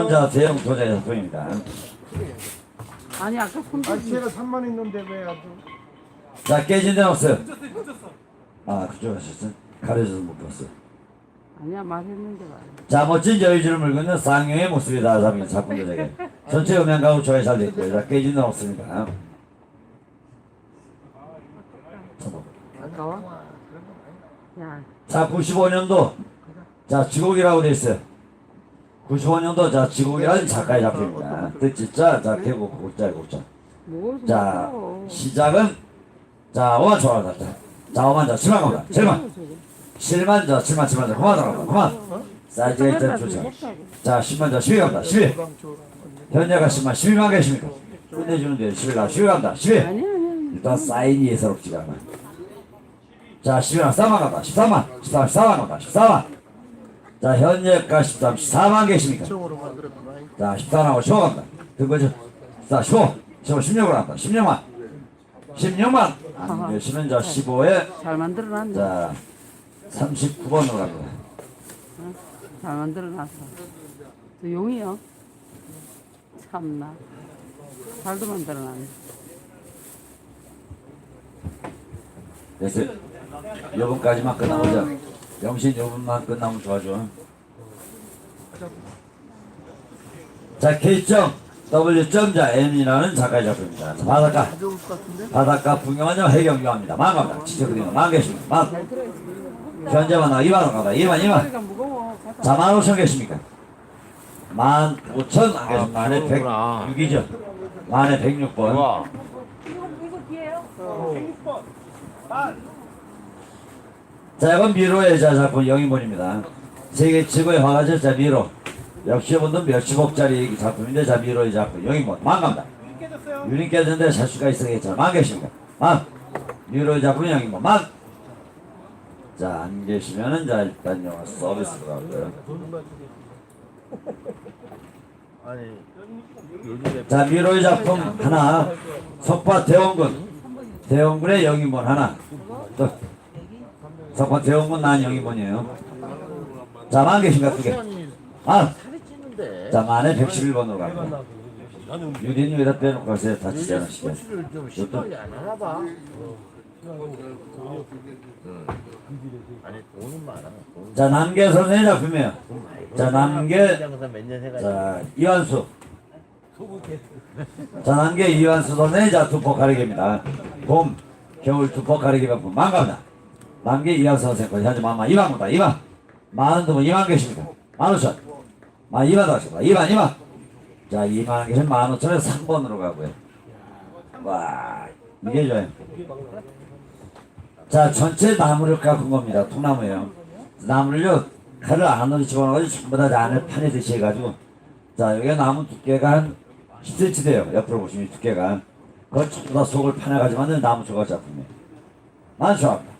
작품은 자 대형 도자기 작품입니다. 아니 아까 손아 제가 3만 있는데 왜 아주 자 깨진 데는 없어요. 아 그쪽 하셨어? 가려져서 못 봤어. 아니야 말했는데 말. 자 멋진 여유주를 물고 있는 쌍용의 모습이 다 잡힌 작품 도자기. 전체 음향과 우초가 잘 됐고요. 자 깨진 데는 없습니다. 아까워? 야 자 95년도 자 지곡이라고 돼 있어요. 95년도 자 지곡이라는 작가의 작품입니다. 뜻짓자 자 곡자 곡자. 뭘자좀 시작은 자 5만 초가 갔다. 자 5만 자 7만 갑니다. 7만 7만 자 7만 7만 자 그만 들어간다. 그만. 사이즈가 일단 좋죠. 자 10만 자 12 갑니다. 12. 현재가 10만 12만 계십니까? 끝내주는데 11 나, 11 간다. 11. 아니야 아니야 일단 사인이 예사롭지가 않아. 자, 11만 4만 간다. 13만, 13만, 14만 간다. 14만. 자, 13, 14만 계십니까? 자, 14나고 15 간다. 그 거죠? 자, 15, 15, 16으로 간다. 16만. 16만. 안 계시면 자, 15에 잘 만들어놨네 자, 39번으로 갑니다. 잘 만들어놨어 저 용이요 참나 잘도 만들어놨네 그래서 요번까지만 끝나보자. 영신 요번만 끝나면 좋아져. 자, K점, W점, 자, M이라는 작가의 작품입니다. 자, 바닷가, 바닷가 풍경은요, 해경유합니다. 만갑니다. 지적 그리는 만 계십니다. 만. 현재 만 나 2만 원 가다. 2만, 2만. 소리가 무거워 가자. 자, 만 오천 계십니까? 만 오천 안 계십니다. 만에 그렇구나. 106이죠. 만에 106번. 와. 자, 이건 미로의 자 작품 영인본입니다. 세계 최고의 화가죠, 자 미로. 역시 이분도 몇십억짜리 작품인데, 자 미로의 작품 영인본 만갑니다. 유닛 깨졌는데 살 수가 있어야겠죠. 만 계십니까? 만. 미로의 작품 영인본 만. 자, 안 계시면은 자 일단 영화 서비스로 가고요. 자, 미로의 작품 하나. 석파 대원군. 대원군의 영인본 하나. 또 석파 대원군 난 영인본이에요. 자, 만 계십니까? 두 개. 찌는데 자, 만에 111번으로 갑니다. 유린 위에다 빼놓고 가세요. 다치지 않으시게. 돈 자, 남계 선생의 작품이에요. 자, 남계, 자, 이완수. 자, 남계 이완수 선생의 자, 두포 가리개입니다. 봄, 겨울 두포 가리개 작품. 만갑니다. 남계 이완수 선생 거 현재 만만 2만 겁니다. 2만. 만원 두면 2만 계십니까? 만 오천. 만 2만 더 하십니다. 2만, 2만. 자, 2만 계신 만 오천에 3번으로 가고요. 와, 이게 좋아요. 자, 전체 나무를 깎은 겁니다. 통나무예요. 나무를요, 칼을 안으로 집어넣어가지고 전부 다 안에 파내듯이 해가지고, 자, 여기 나무 두께가 한 10cm 돼요. 옆으로 보시면 이 두께가. 그걸 전부 다 속을 파내가지고 만든 나무 조각 작품이에요. 만 좋아합니다.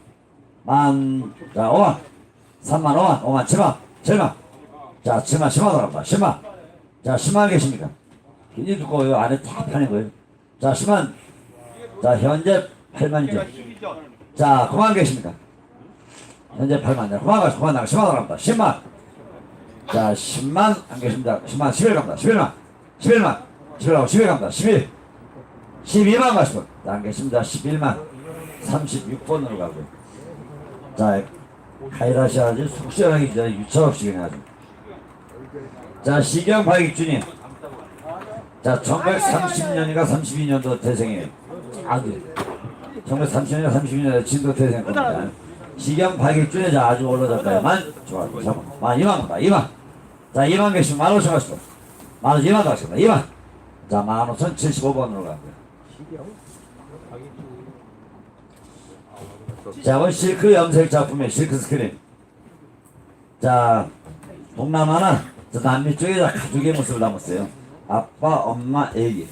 만, 자, 5만, 3만, 5만, 5만, 7만, 7만. 자, 7만, 10만 들어갑니다. 10만. 자, 10만 계십니까? 굉장히 두꺼워요. 안에 다 파낸 거예요. 자, 10만. 자, 현재 8만이죠. 자, 그만 계십니까? 현재 8만, 자, 그만 가시, 그만 나가, 10만 나갑니다. 10만. 자, 10만 안 계십니다. 10만, 11 갑니다. 11만. 11만. 11하고 11 갑니다. 11. 12만 가시고, 안 계십니다. 11만. 36번으로 가고요. 자, 하이라시 아주 속시원하게 진짜 유차 없이 그냥 아주. 자, 시경 발기준이. 자, 1930년인가 32년도 태생이에요. 아들. 1930년에 32년에 진도 태생 겁니다. 시경 발기준에 자 아주 올라졌다요. 만, 좋아, 잠깐만. 만, 2만 갑니다. 2만. 자, 2만 계시면 만 5천 가시고. 만 5천 2만 가십니다. 2만. 자, 만 5천 75번으로 가고요. 자, 이건 실크 염색 작품의 실크 스크린. 자, 동남아나 저 남미 쪽에 다 가족의 모습을 담았어요. 아빠, 엄마, 애기.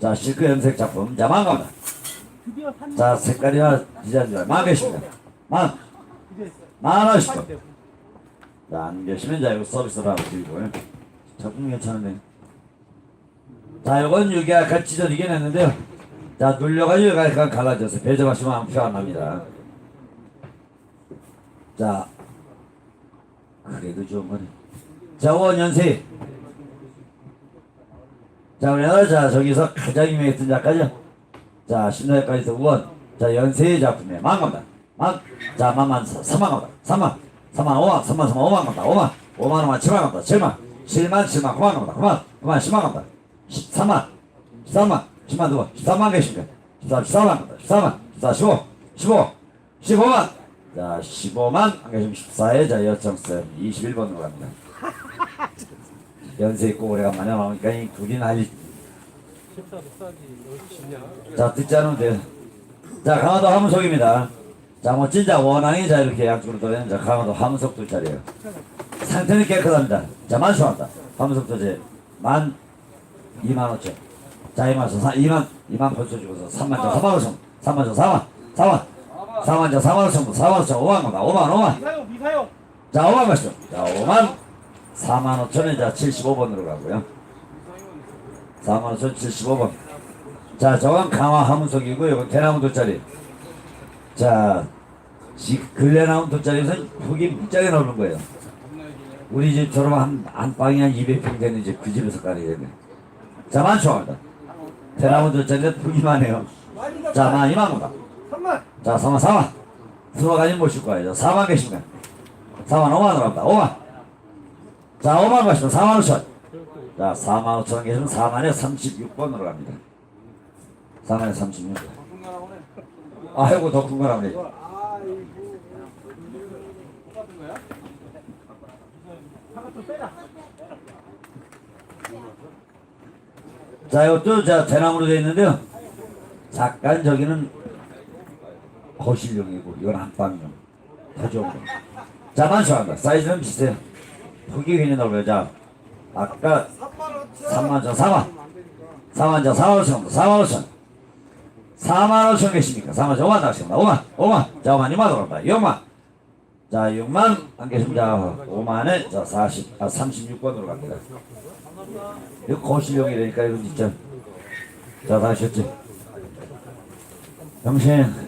자, 실크 염색 작품. 자, 만갑니다. 자, 색깔이나 디자인이나 만 계십니다. 만. 만 하십시오. 자, 안 계시면 자, 이거 서비스로 하고 드리고요. 작품 괜찮은데. 자, 이건 여기 아까 찢어지긴 했는데요. 자, 눌려가지고 약간 갈라져서 배접하시면 아무 표안 납니다. 자, 그래도 좋은 거네. 자, 원연세. 자, 우리나라 자, 저기서 가장 유명했던 작가죠. 자, 신노예까지 우원. 자, 연세의 작품이에요. 만 갑니다. 만. 자, 만만, 삼만 갑니다. 삼만. 삼만, 오만, 삼만, 삼만, 오만 갑니다. 오만. 오만, 오만, 칠만 갑니다. 칠만. 칠만, 칠만, 그만 갑니다. 그만. 그만, 십만 갑니다. 십삼만. 십삼만. 십만 두 번. 십삼만 계십니까? 십삼, 십삼만 갑니다. 십삼만. 십사, 십오. 십오. 십오만. 자, 십오만. 안 계시면 십사에 자, 여청쌤 21번으로 갑니다. 연세 있고 오래간만에 나오니까 이 둘이 나이 자 듣지 않으면 돼요 자 강화도 하문석입니다 자뭐 진짜 원앙이 자 이렇게 양쪽으로 들어있는 자 강화도 하문석 두 자리에요 상태는 깨끗합니다 자 만수합니다 하문석 두제 만 2만 5천 자 2만 원 2만 2만 벌써 주고서 3만 원 3만 5천 3만 원 4만 4만 4만 원 4만 5천 4만 5천 5만 원 5만 5만 미사요 미사요 자, 5만 가시죠. 자, 5만 4만 5천에 자 75번으로 가고요. 4만 5천 75번. 자, 저건 강화 하문석이고 이건 대나무 돗자리. 자, 지, 근래 나온 돗자리에서 폭이 무지하게 넓은 거예요. 우리 집처럼 한, 안방이 한 200평 되는 집 그 집에서 가야 되네. 자, 만초합니다. 대나무 돗자리에 폭이만 해요. 자, 만 2만 원다. 3만 자, 4만, 4만. 수박까지 모실 거예요. 4만 계십니까? 4만 5만으로 갑니다. 5만. 자, 5만 가시면 4만 5천. 자, 4만 5천 계시면 4만에 36번으로 갑니다. 4만에 36번. 아이고, 더 큰 거라네. 자, 이것도 자, 대나무로 되어 있는데요. 잠깐 저기는 거실용이고, 이건 안방용. 더 좋은 거. 자, 만수합니다. 사이즈는 비슷해요. 폭이 굉장히 넓어요. 자, 아까 3만 원, 4만. 4만 원, 4만 5천, 4만 5천. 4만 5천 계십니까? 4만 5만 나가십니다. 5만, 5만. 자, 5만, 2만 들어갑니다. 6만. 자, 6만 안 계십니다. 5만에, 자, 40, 아, 36번으로 갑니다. 이거 거실용이라니까, 이거 진짜. 자, 다 하셨지? 병신.